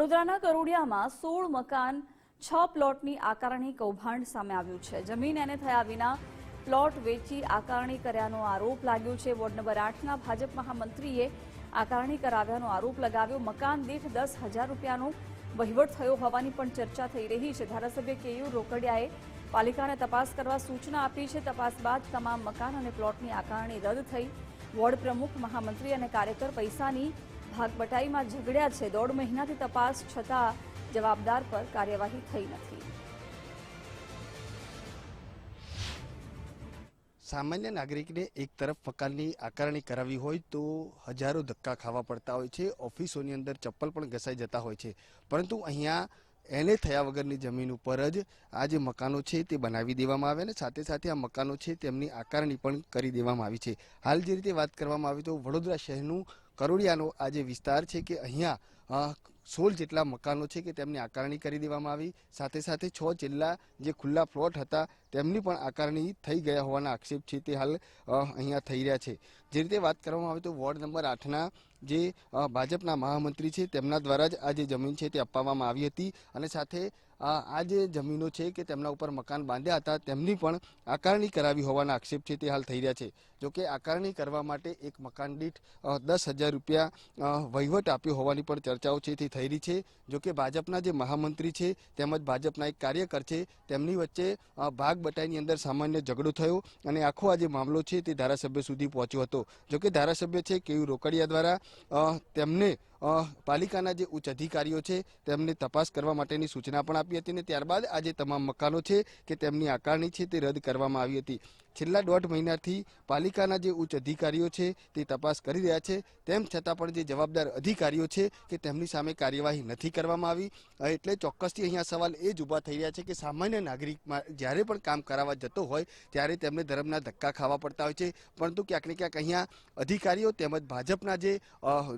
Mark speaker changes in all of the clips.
Speaker 1: વડોદરાના કરોડિયામાં સોળ મકાન, છ પ્લોટની આકારણી કૌભાંડ સામે આવ્યું છે. જમીન એને થયા વિના પ્લોટ વેચી આકારણી કર્યાનો આરોપ લાગ્યો છે. વોર્ડ નંબર આઠના ભાજપ મહામંત્રીએ આકારણી કરાવ્યાનો આરોપ લગાવ્યો. મકાન દીઠ દસ હજાર રૂપિયાનો વહીવટ થયો હોવાની પણ ચર્ચા થઈ રહી છે. ધારાસભ્ય કેયુ રોકડિયાએ પાલિકાને તપાસ કરવા સૂચના આપી છે. તપાસ બાદ તમામ મકાન અને પ્લોટની આકારણી રદ થઈ વોર્ડ પ્રમુખ, મહામંત્રી અને કાર્યકર પૈસાની ભાગબટાઈમાં ઝઘડ્યા છે. દોઢ મહિનાથી તપાસ છતાં જવાબદાર પર કાર્યવાહી થઈ નથી.
Speaker 2: સામાન્ય નાગરિકને એક તરફ મકાનની આકારણી કરાવી હોય તો હજારો ધક્કા ખાવા પડતા હોય છે. ઓફિસોની અંદર ચપ્પલ પણ ઘસાઈ જતા હોય છે. પરંતુ અહીંયા એને થયા વગરની જમીન ઉપર જ આ જે મકાનો છે તે બનાવી દેવામાં આવે અને સાથે સાથે આ મકાનો છે તેમની આકારણી પણ કરી દેવામાં આવી છે. હાલ જે રીતે વાત કરવામાં આવી તો વડોદરા શહેરનું કરોડિયાનો આ જે વિસ્તાર છે કે અહીંયા સોળ જેટલા મકાનો છે કે તેમની આકારણી કરી દેવામાં આવી. સાથે સાથે છ જેટલા જે ખુલ્લા પ્લોટ હતા તેમની પણ આકારણી થઈ ગયા હોવાના આક્ષેપ છે તે હાલ અહીંયા થઈ રહ્યા છે. જે રીતે વાત કરવામાં આવે તો વોર્ડ નંબર આઠના જે ભાજપના મહામંત્રી છે તેમના દ્વારા જ આ જે જમીન છે તે અપાવવામાં આવી હતી અને સાથે આ જે જમીનો છે કે તેમના ઉપર મકાન બાંધ્યા હતા તેમની પણ આકારણી કરાવી હોવાના આક્ષેપ છે તે હાલ થઈ રહ્યા છે. જોકે આકારણી કરવા માટે એક મકાન દીઠ દસ હજાર રૂપિયા વહીવટ આપ્યો હોવાની પણ ચર્ચાઓ છે તે થઈ રહી છે. જોકે ભાજપના જે મહામંત્રી છે તેમજ ભાજપના એક કાર્યકર છે તેમની વચ્ચે અ, બટાઈની અંદર સામાન્ય ઝઘડો થયો અને આખો આ જે મામલો છે તે ધારાસભ્ય સુધી પહોંચ્યો હતો. જોકે ધારાસભ્ય છે કેયુ રોકડિયા દ્વારા તેમને પાલિકાના જે ઉચ્ચ અધિકારીઓ છે, તેમને તપાસ કરવા માટેની સૂચના પણ આપી હતી અને ત્યારબાદ આ જે તમામ મકાનો છે કે તેમની આકારણી છે તે રદ કરવામાં આવી હતી. છેલ્લા દોઢ મહિનાથી પાલિકાના જે ઉચ્ચ અધિકારીઓ છે તે તપાસ કરી રહ્યા છે, તેમ છતાં પણ જે જવાબદાર અધિકારીઓ છે કે તેમની સામે કાર્યવાહી નથી કરવામાં આવી. એટલે ચોક્કસથી અહીંયા સવાલ એ જ ઊભા થઈ રહ્યા છે કે સામાન્ય નાગરિકમાં જ્યારે પણ કામ કરાવવા જતો હોય, ત્યારે તેમને ધર્મના ધક્કા ખાવા પડતા હોય છે. પરંતુ ક્યાંક ને ક્યાંક અહીંયા અધિકારીઓ તેમજ ભાજપના જે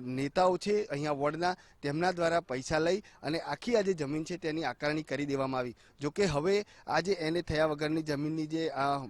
Speaker 2: નેતાઓ છે અહીંયા વોર્ડના તેમના દ્વારા પૈસા લઈ અને આખી આ જે જમીન છે તેની આકારણી કરી દેવામાં આવી. જોકે હવે આજે એને થયા વગરની જમીનની જે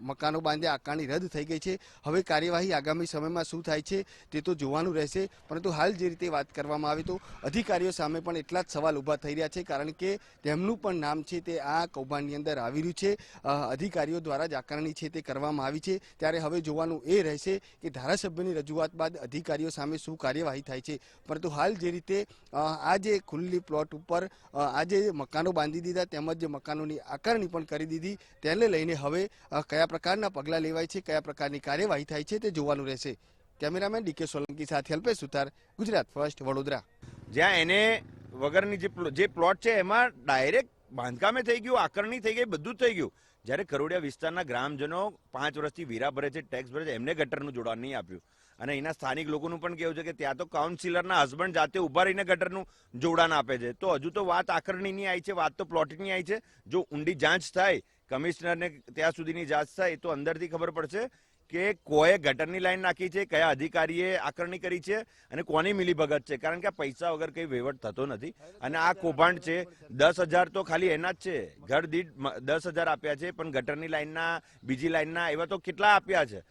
Speaker 2: મકાનો બાંધ્યા, આકારણી રદ થઈ ગઈ છે. હવે કાર્યવાહી આગામી સમયમાં શું થાય છે તે તો જોવાનું રહેશે. પરંતુ હાલ જે રીતે વાત કરવામાં આવે તો અધિકારીઓ સામે પણ એટલા જ સવાલ ઊભા થઈ રહ્યા છે, કારણ કે તેમનું પણ નામ છે તે આ કૌભાંડની અંદર આવી રહ્યું છે. અધિકારીઓ દ્વારા જ આકારણી છે તે કરવામાં આવી છે. ત્યારે હવે જોવાનું એ રહેશે કે ધારાસભ્યની રજૂઆત બાદ અધિકારીઓ સામે શું કાર્યવાહી થાય છે. પરંતુ હાલ જે રીતે આજે ખુલ્લી પ્લોટ ઉપર આજે મકાનો બાંધી દીધા તેમજ મકાનોની આકારણી પણ કરી દીધી, તેને લઈને હવે કયા પ્રકારના પગલાં લેવાય છે, કયા પ્રકારની કાર્યવાહી થાય છે તે જોવાનું રહેશે. કેમેરામેન ડીકે સોલંકી સાથે અલ્પેશ સુથાર, ગુજરાત ફર્સ્ટ, વડોદરા.
Speaker 3: જ્યાં એને વગરની જે જે પ્લોટ છે એમાં ડાયરેક્ટ બાંધકામે થઈ ગયું, આકરણી થઈ ગઈ, બધું થઈ ગયું. જ્યારે કરોડિયા વિસ્તારના ગ્રામજનો પાંચ વર્ષથી વીરા ભરે છે, ટેક્સ ભરે છે, એમને ગટરનું જોડાણ નહીં આપ્યું. અને અહીંના સ્થાનિક લોકોનું પણ કેવું છે કે ત્યાં તો કાઉન્સિલરના હસબન્ડ જાતે ઊભા રહીને ગટરનું જોડાણ આપે છે. તો હજુ તો વાત આકરણીની આવી છે, વાત તો પ્લોટની આવી છે. જો ઊંડી જાંચ થાય, કમિશનરને ત્યાં સુધીની જાંચ થાય, તો અંદરથી ખબર પડશે કે કોએ ગટરની લાઈન નાખી છે, કયા અધિકારીએ આકરણી કરી છે અને કોની મિલીભગત છે. કારણ કે આ પૈસા વગર કંઈ વહીવટ થતો નથી. અને આ કૌભાંડ છે, દસ હજાર તો ખાલી એના જ છે. ઘર દીઠ દસ હજાર આપ્યા છે, પણ ગટરની લાઈનના, બીજી લાઈનના એવા તો કેટલા આપ્યા છે?